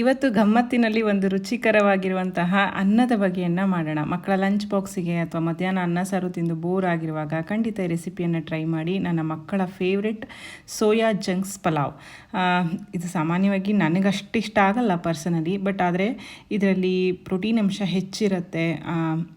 ಇವತ್ತು ಗಮ್ಮತ್ತಿನಲ್ಲಿ ಒಂದು ರುಚಿಕರವಾಗಿರುವಂತಹ ಅನ್ನದ ಬಗೆಯನ್ನು ಮಾಡೋಣ. ಮಕ್ಕಳ ಲಂಚ್ ಬಾಕ್ಸಿಗೆ ಅಥವಾ ಮಧ್ಯಾಹ್ನ ಅನ್ನ ಸಾರು ತಿಂದು ಬೋರ್ ಆಗಿರುವಾಗ ಖಂಡಿತ ಈ ರೆಸಿಪಿಯನ್ನು ಟ್ರೈ ಮಾಡಿ. ನನ್ನ ಮಕ್ಕಳ ಫೇವ್ರೆಟ್ ಸೋಯಾ ಜಂಕ್ಸ್ ಪಲಾವ್. ಇದು ಸಾಮಾನ್ಯವಾಗಿ ನನಗಷ್ಟು ಇಷ್ಟ ಆಗಲ್ಲ ಪರ್ಸನಲಿ ಬಟ್ ಆದರೆ ಇದರಲ್ಲಿ ಪ್ರೋಟೀನ್ ಅಂಶ ಹೆಚ್ಚಿರುತ್ತೆ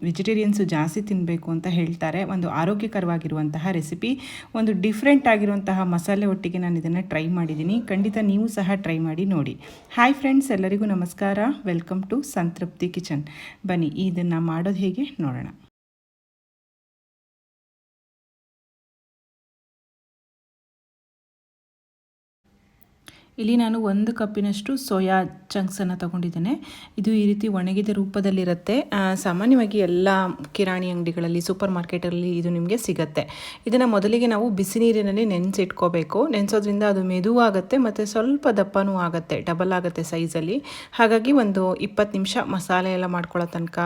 ವೆಜಿಟೇರಿಯನ್ಸು ಜಾಸ್ತಿ ತಿನ್ನಬೇಕು ಅಂತ ಹೇಳ್ತಾರೆ. ಒಂದು ಆರೋಗ್ಯಕರವಾಗಿರುವಂತಹ ರೆಸಿಪಿ ಒಂದು ಡಿಫ್ರೆಂಟ್ ಆಗಿರುವಂತಹ ಮಸಾಲೆ ಒಟ್ಟಿಗೆ ನಾನು ಇದನ್ನು ಟ್ರೈ ಮಾಡಿದ್ದೀನಿ. ಖಂಡಿತ ನೀವು ಸಹ ಟ್ರೈ ಮಾಡಿ ನೋಡಿ. ಹಾಯ್ ಫ್ರೆಂಡ್ಸ್ ಎಲ್ಲರಿಗೂ ನಮಸ್ಕಾರ. Welcome to Santrupti kitchen. ಬನ್ನಿ ಇದನ್ನು ಮಾಡೋದು ಹೇಗೆ ನೋಡೋಣ. ಇಲ್ಲಿ ನಾನು ಒಂದು ಕಪ್ಪಿನಷ್ಟು ಸೋಯಾ ಚಂಕ್ಸನ್ನು ತಗೊಂಡಿದ್ದೇನೆ. ಇದು ಈ ರೀತಿ ಒಣಗಿದ ರೂಪದಲ್ಲಿರುತ್ತೆ. ಸಾಮಾನ್ಯವಾಗಿ ಎಲ್ಲ ಕಿರಾಣಿ ಅಂಗಡಿಗಳಲ್ಲಿ, ಸೂಪರ್ ಮಾರ್ಕೆಟಲ್ಲಿ ಇದು ನಿಮಗೆ ಸಿಗುತ್ತೆ. ಇದನ್ನು ಮೊದಲಿಗೆ ನಾವು ಬಿಸಿ ನೀರಿನಲ್ಲಿ ನೆನೆಸಿಟ್ಕೋಬೇಕು. ನೆನೆಸೋದ್ರಿಂದ ಅದು ಮೆದುವಾಗುತ್ತೆ ಮತ್ತು ಸ್ವಲ್ಪ ದಪ್ಪನೂ ಆಗುತ್ತೆ, ಡಬಲ್ ಆಗುತ್ತೆ ಸೈಜಲ್ಲಿ. ಹಾಗಾಗಿ ಒಂದು ಇಪ್ಪತ್ತು ನಿಮಿಷ ಮಸಾಲೆ ಎಲ್ಲ ಮಾಡ್ಕೊಳ್ಳೋ ತನಕ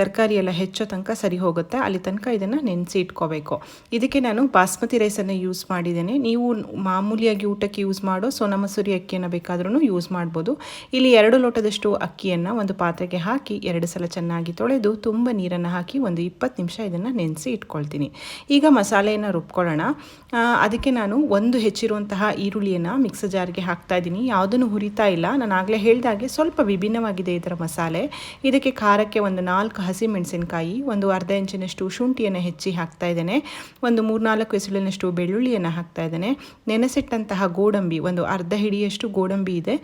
ತರಕಾರಿ ಎಲ್ಲ ಹೆಚ್ಚೋ ತನಕ ಸರಿ ಹೋಗುತ್ತೆ. ಅಲ್ಲಿ ತನಕ ಇದನ್ನು ನೆನೆಸಿ ಇಟ್ಕೋಬೇಕು ಇದಕ್ಕೆ ನಾನು ಬಾಸ್ಮತಿ ರೈಸನ್ನು ಯೂಸ್ ಮಾಡಿದ್ದೇನೆ. ನೀವು ಮಾಮೂಲಿಯಾಗಿ ಊಟಕ್ಕೆ ಯೂಸ್ ಮಾಡೋ ಸೋನಾ ಸುರಿ ಅಕ್ಕಿಯನ್ನು ಬೇಕಾದ್ರೂ ಯೂಸ್ ಮಾಡ್ಬೋದು. ಇಲ್ಲಿ ಎರಡು ಲೋಟದಷ್ಟು ಅಕ್ಕಿಯನ್ನು ಒಂದು ಪಾತ್ರೆಗೆ ಹಾಕಿ ಎರಡು ಸಲ ಚೆನ್ನಾಗಿ ತೊಳೆದು ತುಂಬ ನೀರನ್ನು ಹಾಕಿ ಒಂದು ಇಪ್ಪತ್ತು ನಿಮಿಷ ಇದನ್ನು ನೆನೆಸಿ ಇಟ್ಕೊಳ್ತೀನಿ. ಈಗ ಮಸಾಲೆಯನ್ನು ರುಬ್ಕೊಳ್ಳೋಣ. ಅದಕ್ಕೆ ನಾನು ಒಂದು ಹೆಚ್ಚಿರುವಂತಹ ಈರುಳ್ಳಿಯನ್ನು ಮಿಕ್ಸರ್ ಜಾರ್ಗೆ ಹಾಕ್ತಾ ಇದ್ದೀನಿ. ಯಾವುದನ್ನು ಹುರಿತಾ ಇಲ್ಲ. ನಾನು ಆಗಲೇ ಹೇಳಿದಾಗೆ ಸ್ವಲ್ಪ ವಿಭಿನ್ನವಾಗಿದೆ ಇದರ ಮಸಾಲೆ. ಇದಕ್ಕೆ ಖಾರಕ್ಕೆ ಒಂದು ನಾಲ್ಕು ಹಸಿ ಮೆಣಸಿನಕಾಯಿ ಒಂದು ಅರ್ಧ ಇಂಚಿನಷ್ಟು ಶುಂಠಿಯನ್ನು ಹೆಚ್ಚಿ ಹಾಕ್ತಾ ಇದ್ದೇನೆ. ಒಂದು ಮೂರ್ನಾಲ್ಕು ಎಸಳಿನಷ್ಟು ಬೆಳ್ಳುಳ್ಳಿಯನ್ನು ಹಾಕ್ತಾ ಇದ್ದೇನೆ. ನೆನೆಸಿಟ್ಟಂತಹ ಗೋಡಂಬಿ ಒಂದು ಅರ್ಧ ಹಿಡಿಯಷ್ಟು ಗೋಡಂಬಿ ಇದೆ.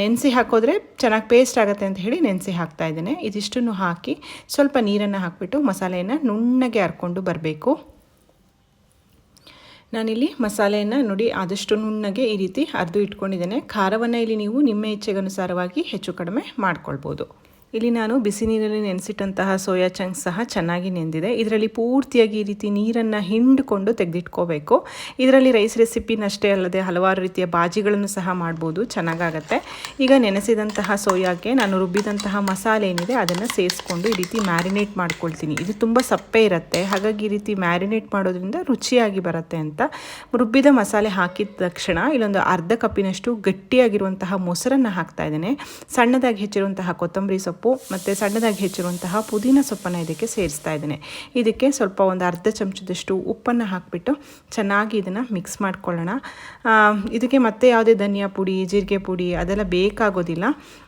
ನೆನೆಸಿ ಹಾಕೋದ್ರೆ ಚೆನ್ನಾಗಿ ಪೇಸ್ಟ್ ಆಗುತ್ತೆ ಅಂತ ಹೇಳಿ ನೆನೆಸಿ ಹಾಕ್ತಾ ಇದ್ದೇನೆ. ಇದಿಷ್ಟನ್ನು ಹಾಕಿ ಸ್ವಲ್ಪ ನೀರನ್ನು ಹಾಕಿಬಿಟ್ಟು ಮಸಾಲೆಯನ್ನು ನುಣ್ಣಗೆ ಹರ್ಕೊಂಡು ಬರಬೇಕು. ನಾನಿಲ್ಲಿ ಮಸಾಲೆಯನ್ನು ನೋಡಿ ಆದಷ್ಟು ನುಣ್ಣಗೆ ಈ ರೀತಿ ಅರ್ದು ಇಟ್ಕೊಂಡಿದ್ದೇನೆ. ಖಾರವನ್ನು ಇಲ್ಲಿ ನೀವು ನಿಮ್ಮ ಇಚ್ಛೆಗನುಸಾರವಾಗಿ ಹೆಚ್ಚು ಕಡಿಮೆ ಮಾಡ್ಕೊಳ್ಬೋದು. ಇಲ್ಲಿ ನಾನು ಬಿಸಿ ನೀರಲ್ಲಿ ನೆನೆಸಿಟ್ಟಂತಹ ಸೋಯಾ ಚಂಕ್ ಸಹ ಚೆನ್ನಾಗಿ ನೆಂದಿದೆ. ಇದರಲ್ಲಿ ಪೂರ್ತಿಯಾಗಿ ಈ ರೀತಿ ನೀರನ್ನು ಹಿಂಡ್ಕೊಂಡು ತೆಗೆದಿಟ್ಕೋಬೇಕು. ಇದರಲ್ಲಿ ರೈಸ್ ರೆಸಿಪಿನಷ್ಟೇ ಅಲ್ಲದೆ ಹಲವಾರು ರೀತಿಯ ಬಾಜಿಗಳನ್ನು ಸಹ ಮಾಡ್ಬೋದು. ಚೆನ್ನಾಗಾಗತ್ತೆ. ಈಗ ನೆನೆಸಿದಂತಹ ಸೋಯಾಗೆ ನಾನು ರುಬ್ಬಿದಂತಹ ಮಸಾಲೆ ಏನಿದೆ ಅದನ್ನು ಸೇರಿಸ್ಕೊಂಡು ಈ ರೀತಿ ಮ್ಯಾರಿನೇಟ್ ಮಾಡ್ಕೊಳ್ತೀನಿ. ಇದು ತುಂಬ ಸಪ್ಪೆ ಇರುತ್ತೆ. ಹಾಗಾಗಿ ಈ ರೀತಿ ಮ್ಯಾರಿನೇಟ್ ಮಾಡೋದ್ರಿಂದ ರುಚಿಯಾಗಿ ಬರುತ್ತೆ ಅಂತ ರುಬ್ಬಿದ ಮಸಾಲೆ ಹಾಕಿದ ತಕ್ಷಣ ಇಲ್ಲೊಂದು ಅರ್ಧ ಕಪ್ಪಿನಷ್ಟು ಗಟ್ಟಿಯಾಗಿರುವಂತಹ ಮೊಸರನ್ನು ಹಾಕ್ತಾ ಇದ್ದೇನೆ. ಸಣ್ಣದಾಗಿ ಹೆಚ್ಚಿರುವಂತಹ ಕೊತ್ತಂಬರಿ ಸೊಪ್ಪು ಮತ್ತು ಸಣ್ಣದಾಗಿ ಹೆಚ್ಚಿರುವಂತಹ ಪುದೀನ ಸೊಪ್ಪನ್ನು ಇದಕ್ಕೆ ಸೇರಿಸ್ತಾ ಇದ್ದೇನೆ. ಇದಕ್ಕೆ ಸ್ವಲ್ಪ ಒಂದು ಅರ್ಧ ಚಮಚದಷ್ಟು ಉಪ್ಪನ್ನು ಹಾಕಿಬಿಟ್ಟು ಚೆನ್ನಾಗಿ ಇದನ್ನು ಮಿಕ್ಸ್ ಮಾಡ್ಕೊಳ್ಳೋಣ. ಇದಕ್ಕೆ ಮತ್ತೆ ಯಾವುದೇ ಧನಿಯಾ ಪುಡಿ, ಜೀರಿಗೆ ಪುಡಿ ಅದೆಲ್ಲ ಬೇಕಾಗೋದಿಲ್ಲ.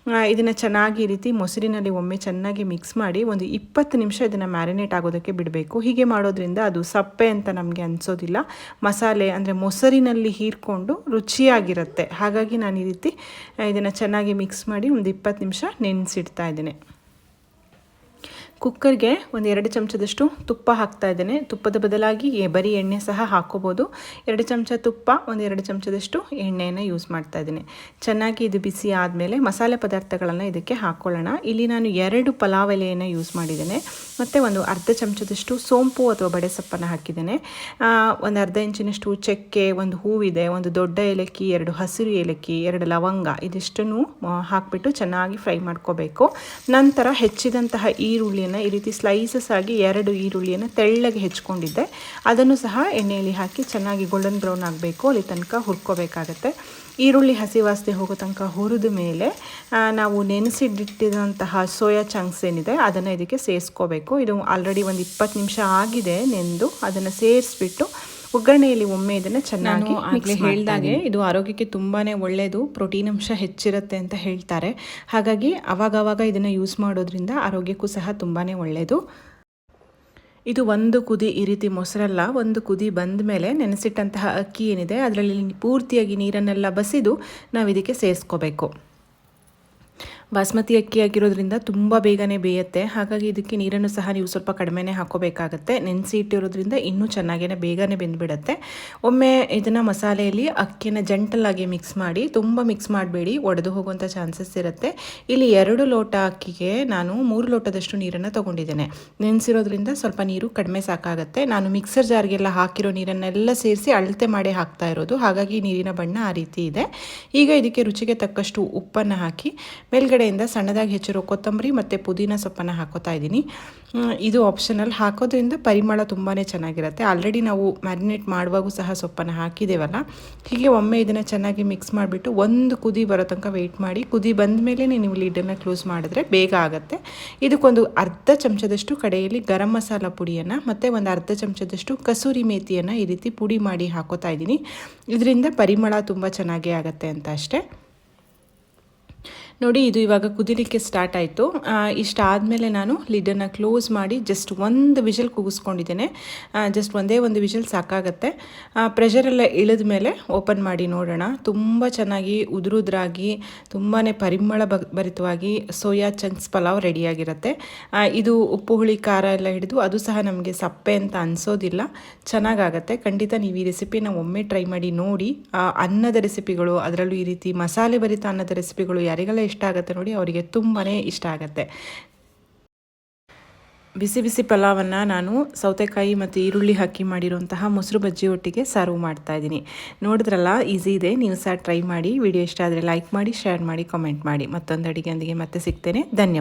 ಇದನ್ನು ಚೆನ್ನಾಗಿ ಈ ರೀತಿ ಮೊಸರಿನಲ್ಲಿ ಒಮ್ಮೆ ಚೆನ್ನಾಗಿ ಮಿಕ್ಸ್ ಮಾಡಿ ಒಂದು ಇಪ್ಪತ್ತು ನಿಮಿಷ ಇದನ್ನು ಮ್ಯಾರಿನೇಟ್ ಆಗೋದಕ್ಕೆ ಬಿಡಬೇಕು. ಹೀಗೆ ಮಾಡೋದ್ರಿಂದ ಅದು ಸಪ್ಪೆ ಅಂತ ನಮಗೆ ಅನಿಸೋದಿಲ್ಲ. ಮಸಾಲೆ ಅಂದರೆ ಮೊಸರಿನಲ್ಲಿ ಹೀರ್ಕೊಂಡು ರುಚಿಯಾಗಿರುತ್ತೆ. ಹಾಗಾಗಿ ನಾನು ಈ ರೀತಿ ಇದನ್ನು ಚೆನ್ನಾಗಿ ಮಿಕ್ಸ್ ಮಾಡಿ ಒಂದು ಇಪ್ಪತ್ತು ನಿಮಿಷ ನೆನೆಸಿಡ್ತಾ ಇದ್ದೇನೆ. ಕುಕ್ಕರ್ಗೆ ಒಂದು ಎರಡು ಚಮಚದಷ್ಟು ತುಪ್ಪ ಹಾಕ್ತಾ ಇದ್ದೇನೆ. ತುಪ್ಪದ ಬದಲಾಗಿ ಬರೀ ಎಣ್ಣೆ ಸಹ ಹಾಕೋಬೋದು. ಎರಡು ಚಮಚ ತುಪ್ಪ, ಒಂದು ಎರಡು ಚಮಚದಷ್ಟು ಎಣ್ಣೆಯನ್ನು ಯೂಸ್ ಮಾಡ್ತಾ ಇದ್ದೀನಿ. ಚೆನ್ನಾಗಿ ಇದು ಬಿಸಿ ಆದಮೇಲೆ ಮಸಾಲೆ ಪದಾರ್ಥಗಳನ್ನು ಇದಕ್ಕೆ ಹಾಕ್ಕೊಳ್ಳೋಣ ಇಲ್ಲಿ ನಾನು ಎರಡು ಪಲಾವ್ ಎಲೆಯನ್ನು ಯೂಸ್ ಮಾಡಿದ್ದೇನೆ. ಮತ್ತು ಒಂದು ಅರ್ಧ ಚಮಚದಷ್ಟು ಸೋಂಪು ಅಥವಾ ಬಡೆ ಸೊಪ್ಪನ್ನು ಹಾಕಿದ್ದೇನೆ. ಒಂದು ಅರ್ಧ ಇಂಚಿನಷ್ಟು ಚಕ್ಕೆ, ಒಂದು ಹೂವಿದೆ, ಒಂದು ದೊಡ್ಡ ಏಲಕ್ಕಿ, ಎರಡು ಹಸಿರು ಏಲಕ್ಕಿ, ಎರಡು ಲವಂಗ ಇದಿಷ್ಟನ್ನು ಹಾಕ್ಬಿಟ್ಟು ಚೆನ್ನಾಗಿ ಫ್ರೈ ಮಾಡ್ಕೋಬೇಕು. ನಂತರ ಹೆಚ್ಚಿದಂತಹ ಈರುಳ್ಳಿಯನ್ನು ಈ ರೀತಿ ಸ್ಲೈಸಸ್ ಆಗಿ ಎರಡು ಈರುಳ್ಳಿಯನ್ನು ತೆಳ್ಳಗೆ ಹೆಚ್ಕೊಂಡಿದ್ದೆ. ಅದನ್ನು ಸಹ ಎಣ್ಣೆಯಲ್ಲಿ ಹಾಕಿ ಚೆನ್ನಾಗಿ ಗೋಲ್ಡನ್ ಬ್ರೌನ್ ಆಗಬೇಕು. ಅಲ್ಲಿ ತನಕ ಹುರ್ಕೋಬೇಕಾಗತ್ತೆ. ಈರುಳ್ಳಿ ಹಸಿ ವಾಸನೆ ಹೋಗೋ ತನಕ ಹುರಿದ ಮೇಲೆ ನಾವು ನೆನೆಸಿಟ್ಟಿದಂತಹ ಸೋಯಾ ಚಂಕ್ಸ್ ಏನಿದೆ, ಅದನ್ನು ಇದಕ್ಕೆ ಸೇರಿಸ್ಕೋಬೇಕು. ಇದು ಆಲ್ರೆಡಿ ಒಂದು ಇಪ್ಪತ್ತು ನಿಮಿಷ ಆಗಿದೆ ನೆಂದು. ಅದನ್ನು ಸೇರಿಸ್ಬಿಟ್ಟು ಒಗ್ಗರಣೆಯಲ್ಲಿ ಒಮ್ಮೆ ಇದನ್ನು ಚೆನ್ನಾಗಿ ಆಗಲೇ ಹೇಳ್ದಾಗೆ ಇದು ಆರೋಗ್ಯಕ್ಕೆ ತುಂಬಾ ಒಳ್ಳೆಯದು ಪ್ರೋಟೀನ್ ಅಂಶ ಹೆಚ್ಚಿರುತ್ತೆ ಅಂತ ಹೇಳ್ತಾರೆ. ಹಾಗಾಗಿ ಅವಾಗವಾಗ ಇದನ್ನು ಯೂಸ್ ಮಾಡೋದ್ರಿಂದ ಆರೋಗ್ಯಕ್ಕೂ ಸಹ ತುಂಬಾ ಒಳ್ಳೆಯದು ಇದು ಒಂದು ಕುದಿ ಈ ರೀತಿ ಮೊಸರಲ್ಲ ಒಂದು ಕುದಿ ಬಂದ ಮೇಲೆ ನೆನೆಸಿಟ್ಟಂತಹ ಅಕ್ಕಿ ಏನಿದೆ ಅದರಲ್ಲಿ ಪೂರ್ತಿಯಾಗಿ ನೀರನ್ನೆಲ್ಲ ಬಸಿದು ನಾವು ಇದಕ್ಕೆ ಸೇರಿಸ್ಕೋಬೇಕು. ಬಾಸ್ಮತಿ ಅಕ್ಕಿ ಆಗಿರೋದ್ರಿಂದ ತುಂಬ ಬೇಗನೆ ಬೇಯುತ್ತೆ. ಹಾಗಾಗಿ ಇದಕ್ಕೆ ನೀರನ್ನು ಸಹ ನೀವು ಸ್ವಲ್ಪ ಕಡಿಮೆನೇ ಹಾಕೋಬೇಕಾಗತ್ತೆ. ನೆನೆಸಿ ಇಟ್ಟಿರೋದ್ರಿಂದ ಇನ್ನೂ ಚೆನ್ನಾಗೇ ಬೇಗನೆ ಬೆಂದ್ಬಿಡುತ್ತೆ. ಒಮ್ಮೆ ಇದನ್ನು ಮಸಾಲೆಯಲ್ಲಿ ಅಕ್ಕಿನ ಜಂಟಲಾಗಿ ಮಿಕ್ಸ್ ಮಾಡಿ ತುಂಬ ಮಿಕ್ಸ್ ಮಾಡಬೇಡಿ. ಒಡೆದು ಹೋಗುವಂಥ ಚಾನ್ಸಸ್ ಇರುತ್ತೆ. ಇಲ್ಲಿ ಎರಡು ಲೋಟ ಅಕ್ಕಿಗೆ ನಾನು ಮೂರು ಲೋಟದಷ್ಟು ನೀರನ್ನು ತೊಗೊಂಡಿದ್ದೇನೆ. ನೆನೆಸಿರೋದ್ರಿಂದ ಸ್ವಲ್ಪ ನೀರು ಕಡಿಮೆ ಸಾಕಾಗುತ್ತೆ. ನಾನು ಮಿಕ್ಸರ್ ಜಾರ್ಗೆಲ್ಲ ಹಾಕಿರೋ ನೀರನ್ನೆಲ್ಲ ಸೇರಿಸಿ ಅಳತೆ ಮಾಡಿ ಹಾಕ್ತಾ ಇರೋದು. ಹಾಗಾಗಿ ನೀರಿನ ಬಣ್ಣ ಆ ರೀತಿ ಇದೆ. ಈಗ ಇದಕ್ಕೆ ರುಚಿಗೆ ತಕ್ಕಷ್ಟು ಉಪ್ಪನ್ನು ಹಾಕಿ, ಮೇಲ್ಗಡೆ ಮೇಲ್ಗಡೆಯಿಂದ ಸಣ್ಣದಾಗಿ ಹೆಚ್ಚಿರೋ ಕೊತ್ತಂಬರಿ ಮತ್ತು ಪುದೀನ ಸೊಪ್ಪನ್ನು ಹಾಕೋತಾ ಇದ್ದೀನಿ. ಇದು ಆಪ್ಷನಲ್ ಹಾಕೋದ್ರಿಂದ ಪರಿಮಳ ತುಂಬಾ ಚೆನ್ನಾಗಿರುತ್ತೆ. ಆಲ್ರೆಡಿ ನಾವು ಮ್ಯಾರಿನೇಟ್ ಮಾಡುವಾಗೂ ಸಹ ಸೊಪ್ಪನ್ನು ಹಾಕಿದ್ದೇವಲ್ಲ ಹೀಗೆ ಒಮ್ಮೆ ಇದನ್ನು ಚೆನ್ನಾಗಿ ಮಿಕ್ಸ್ ಮಾಡಿಬಿಟ್ಟು ಒಂದು ಕುದಿ ಬರೋ ತನಕ ವೆಯ್ಟ್ ಮಾಡಿ, ಕುದಿ ಬಂದ ಮೇಲೆ ನೀವು ಲಿಡ್ಡನ್ನು ಕ್ಲೋಸ್ ಮಾಡಿದ್ರೆ ಬೇಗ ಆಗುತ್ತೆ. ಇದಕ್ಕೊಂದು ಅರ್ಧ ಚಮಚದಷ್ಟು ಕಡೆಯಲ್ಲಿ ಗರಂ ಮಸಾಲ ಪುಡಿಯನ್ನು ಮತ್ತು ಒಂದು ಅರ್ಧ ಚಮಚದಷ್ಟು ಕಸೂರಿ ಮೇಥಿಯನ್ನು ಈ ರೀತಿ ಪುಡಿ ಮಾಡಿ ಹಾಕೋತಾ ಇದ್ದೀನಿ. ಇದರಿಂದ ಪರಿಮಳ ತುಂಬ ಚೆನ್ನಾಗೇ ಆಗುತ್ತೆ ಅಂತ ಅಷ್ಟೇ. ನೋಡಿ, ಇದು ಇವಾಗ ಕುದಿಲಿಕ್ಕೆ ಸ್ಟಾರ್ಟ್ ಆಯಿತು. ಇಷ್ಟಾದಮೇಲೆ ನಾನು ಲಿಡನ್ನು ಕ್ಲೋಸ್ ಮಾಡಿ ಜಸ್ಟ್ ಒಂದು ವಿಷಲ್ ಕೂಗಿಸ್ಕೊಂಡಿದ್ದೇನೆ. ಜಸ್ಟ್ ಒಂದೇ ಒಂದು ವಿಷಲ್ ಸಾಕಾಗತ್ತೆ. ಪ್ರೆಷರೆಲ್ಲ ಇಳಿದ ಮೇಲೆ ಓಪನ್ ಮಾಡಿ ನೋಡೋಣ. ತುಂಬ ಚೆನ್ನಾಗಿ ಉದುರುದ್ರಾಗಿ ತುಂಬಾ ಪರಿಮಳ ಭರಿತವಾಗಿ ಸೋಯಾ ಚಂಕ್ಸ್ ಪಲಾವ್ ರೆಡಿಯಾಗಿರುತ್ತೆ. ಇದು ಉಪ್ಪು, ಹುಳಿ, ಖಾರ ಎಲ್ಲ ಹಿಡಿದು ಅದು ಸಹ ನಮಗೆ ಸಪ್ಪೆ ಅಂತ ಅನಿಸೋದಿಲ್ಲ. ಚೆನ್ನಾಗಾಗತ್ತೆ. ಖಂಡಿತ ನೀವು ಈ ರೆಸಿಪಿನ ಒಮ್ಮೆ ಟ್ರೈ ಮಾಡಿ ನೋಡಿ. ಅನ್ನದ ರೆಸಿಪಿಗಳು, ಅದರಲ್ಲೂ ಈ ರೀತಿ ಮಸಾಲೆ ಭರಿತ ಅನ್ನದ ರೆಸಿಪಿಗಳು ಯಾರಿಗೆಲ್ಲ ಇಷ್ಟ ಆಗುತ್ತೆ ನೋಡಿ, ಅವರಿಗೆ ತುಂಬಾ ಇಷ್ಟ ಆಗುತ್ತೆ. ಬಿಸಿ ಬಿಸಿ ಪಲಾವನ್ನು ನಾನು ಸೌತೆಕಾಯಿ ಮತ್ತು ಈರುಳ್ಳಿ ಹಾಕಿ ಮಾಡಿರುವಂತಹ ಮೊಸರು ಬಜ್ಜಿ ಒಟ್ಟಿಗೆ ಸರ್ವ್ ಮಾಡ್ತಾ ಇದ್ದೀನಿ. ನೋಡಿದ್ರಲ್ಲ, ಈಸಿ ಇದೆ, ನೀವು ಸಹ ಟ್ರೈ ಮಾಡಿ. ವಿಡಿಯೋ ಇಷ್ಟ ಆದರೆ ಲೈಕ್ ಮಾಡಿ, ಶೇರ್ ಮಾಡಿ, ಕಾಮೆಂಟ್ ಮಾಡಿ. ಮತ್ತೊಂದು ಅಡಿಗೆಯೊಂದಿಗೆ ಮತ್ತೆ ಸಿಗ್ತೇನೆ. ಧನ್ಯವಾದ.